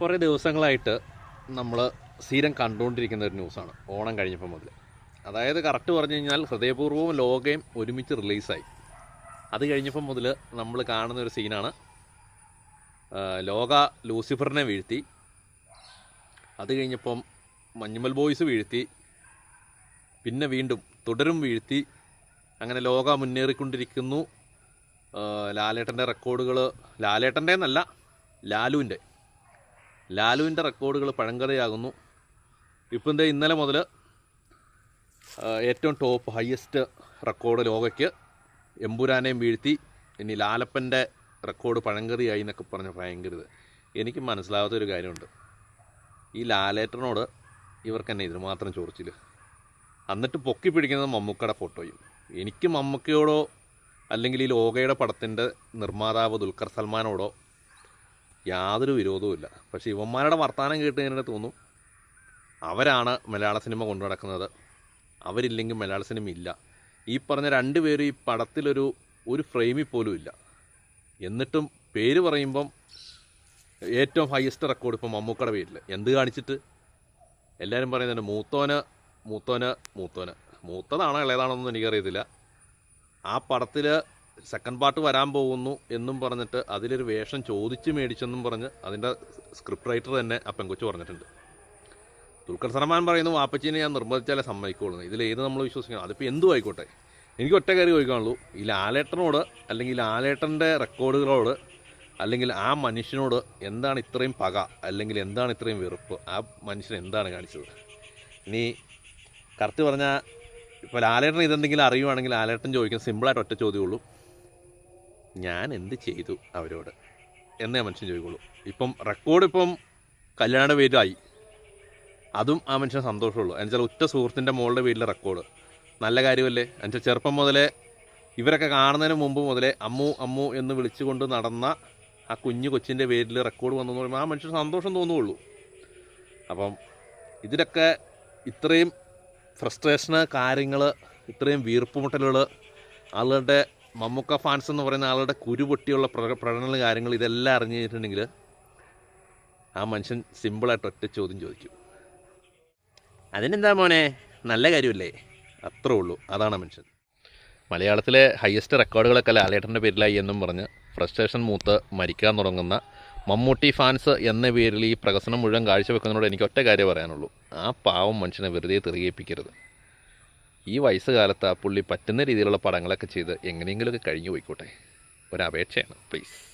കുറേ ദിവസങ്ങളായിട്ട് നമ്മൾ സ്ഥിരം കണ്ടുകൊണ്ടിരിക്കുന്ന ഒരു ന്യൂസാണ്. ഓണം കഴിഞ്ഞപ്പോൾ മുതൽ അതായത് കറക്റ്റ് പറഞ്ഞു കഴിഞ്ഞാൽ ഹൃദയപൂർവവും ലോകയും ഒരുമിച്ച് റിലീസായി. അത് കഴിഞ്ഞപ്പം മുതൽ നമ്മൾ കാണുന്ന ഒരു സീനാണ് ലോക ലൂസിഫറിനെ വീഴ്ത്തി. അത് കഴിഞ്ഞപ്പം മഞ്ഞുമൽ ബോയ്സ് വീഴ്ത്തി. പിന്നെ വീണ്ടും തുടരും വീഴ്ത്തി. അങ്ങനെ ലോക മുന്നേറിക്കൊണ്ടിരിക്കുന്നു. ലാലേട്ടന്റെ റെക്കോർഡുകൾ ലാലേട്ടന്റെ എന്നല്ല ലാലുവിന്റെ ലാലുവിന്റെ റെക്കോർഡുകൾ പഴങ്കഥയാകുന്നു. ഇപ്പം എന്താ ഇന്നലെ മുതൽ ഏറ്റവും ടോപ്പ് ഹയസ്റ്റ് റെക്കോർഡ് ലോകയ്ക്ക് എമ്പുരാനെയും വീഴ്ത്തി. ഇനി ലാലപ്പന്റെ റെക്കോർഡ് പഴങ്കഥയായി എന്നൊക്കെ പറഞ്ഞ ഭയങ്കര ഇത്. എനിക്ക് മനസ്സിലാവാത്ത ഒരു കാര്യമുണ്ട്. ഈ ലാലേട്ടനോട് ഇവർക്ക് എന്നെ ഇതിനുമാത്രം ചോർച്ചിൽ എന്നിട്ട് പൊക്കി പിടിക്കുന്നത് മമ്മൂക്കയുടെ ഫോട്ടോയും. എനിക്ക് മമ്മൂക്കയോടോ അല്ലെങ്കിൽ ഈ ലോകയുടെ പടത്തിന്റെ നിർമ്മാതാവ് ദുൽഖർ സൽമാനോടോ യാതൊരു വിരോധവുമില്ല പക്ഷേ ഇവന്മാരുടെ വർത്തമാനം കേട്ട് കഴിഞ്ഞാൽ തോന്നും? അവരാണ് മലയാള സിനിമ കൊണ്ടു നടക്കുന്നത്. അവരില്ലെങ്കിൽ മലയാള സിനിമ ഇല്ല. ഈ പറഞ്ഞ രണ്ടുപേരും ഈ പടത്തിലൊരു ഒരു ഫ്രെയിമിൽ പോലും ഇല്ല. എന്നിട്ടും പേര് പറയുമ്പം ഏറ്റവും ഹയസ്റ്റ് റെക്കോർഡ് ഇപ്പം മമ്മൂക്കയുടെ പേരിൽ. എന്ത് കാണിച്ചിട്ട്? എല്ലാവരും പറയുന്നുണ്ട് മൂത്തോന് മൂത്തോന് മൂത്തോന്. മൂത്തതാണോ ഇളയതാണോ എന്നൊന്നും എനിക്കറിയത്തില്ല. ആ പടത്തിൽ സെക്കൻഡ് പാർട്ട് വരാൻ പോകുന്നു എന്നും പറഞ്ഞിട്ട് അതിലൊരു വേഷം ചോദിച്ച് മേടിച്ചെന്നും പറഞ്ഞ് അതിന്റെ സ്ക്രിപ്റ്റ് റൈറ്റർ തന്നെ ആ പെങ്കൊച്ചു പറഞ്ഞിട്ടുണ്ട്. ദുൽഖർ സൽമാൻ പറയുന്നു വാപ്പച്ചീനെ ഞാൻ നിർബന്ധിച്ചാലേ സമ്മതിക്കുള്ളൂ. ഇതിൽ ഏത് നമ്മൾ വിശ്വസിക്കണം? അതിപ്പോൾ എന്തും ആയിക്കോട്ടെ. എനിക്ക് ഒറ്റ കാര്യം ചോദിക്കാനുള്ളൂ. ഈ ലാലേട്ടനോട് അല്ലെങ്കിൽ ലാലേട്ടന്റെ റെക്കോർഡുകളോട് അല്ലെങ്കിൽ ആ മനുഷ്യനോട് എന്താണ് ഇത്രയും പക? അല്ലെങ്കിൽ എന്താണ് ഇത്രയും വെറുപ്പ്? ആ മനുഷ്യൻ എന്താണ് കാണിച്ചത്? ഇനി കറക്റ്റ് പറഞ്ഞാൽ ഇപ്പോൾ ലാലേട്ടൻ ഇതെന്തെങ്കിലും അറിയുവാണെങ്കിൽ ലാലേട്ടൻ ചോദിക്കുന്ന സിമ്പിളായിട്ട് ഒറ്റ ചോദ്യമുള്ളൂ ഞാൻ എന്ത് ചെയ്തു അവരോട്? എന്നേ മനുഷ്യൻ ചോദിക്കുള്ളൂ. ഇപ്പം റെക്കോർഡ് ഇപ്പം കല്യാണ പേരായി. അതും ആ മനുഷ്യന് സന്തോഷമുള്ളൂ. എന്നുവെച്ചാൽ ഉറ്റ സുഹൃത്തിന്റെ മോളുടെ വീട്ടിലെ റെക്കോർഡ് നല്ല കാര്യമല്ലേ? എന്നുവെച്ചാൽ ചെറുപ്പം മുതലേ ഇവരൊക്കെ കാണുന്നതിന് മുമ്പ് മുതലേ അമ്മു അമ്മു എന്ന് വിളിച്ചുകൊണ്ട് നടന്ന ആ കുഞ്ഞു കൊച്ചിന്റെ പേരിൽ റെക്കോർഡ് വന്നു പറയുമ്പോൾ ആ മനുഷ്യന് സന്തോഷം തോന്നുകയുള്ളൂ. അപ്പം ഇതിലൊക്കെ ഇത്രയും ഫ്രസ്ട്രേഷന് കാര്യങ്ങൾ ഇത്രയും വീർപ്പുമുട്ടലുകൾ ആളുകളുടെ മമ്മൂക്ക ഫാൻസ് എന്ന് പറയുന്ന ആളുടെ കുരുപൊട്ടിയുള്ള പ്ര പ്രകടനങ്ങൾ കാര്യങ്ങൾ ഇതെല്ലാം അറിഞ്ഞു കഴിഞ്ഞിട്ടുണ്ടെങ്കിൽ ആ മനുഷ്യൻ സിമ്പിളായിട്ട് ഒറ്റ ചോദ്യം ചോദിക്കും. അതിനെന്താ മോനെ? നല്ല കാര്യമല്ലേ? അത്രേ ഉള്ളൂ. അതാണ് മനുഷ്യൻ. മലയാളത്തിലെ ഹയസ്റ്റ് റെക്കോർഡുകളൊക്കെ ലാലേട്ടന്റെ പേരിലായി എന്നും പറഞ്ഞ് ഫ്രസ്ട്രേഷൻ മൂത്ത് മരിക്കാൻ തുടങ്ങുന്ന മമ്മൂട്ടി ഫാൻസ് എന്ന പേരിൽ ഈ പ്രകസനം മുഴുവൻ കാഴ്ചവെക്കുന്നതിനോട് എനിക്ക് ഒറ്റ കാര്യം പറയാനുള്ളൂ. ആ പാവം മനുഷ്യനെ വെറുതെ തിരികേൽപ്പിക്കരുത് ഈ വയസ്സുകാലത്ത് ആ പുള്ളി പറ്റുന്ന രീതിയിലുള്ള പടങ്ങളൊക്കെ ചെയ്ത് എങ്ങനെയെങ്കിലുമൊക്കെ കഴിഞ്ഞു പോയിക്കോട്ടെ. ഒരപേക്ഷയാണ്. പ്ലീസ്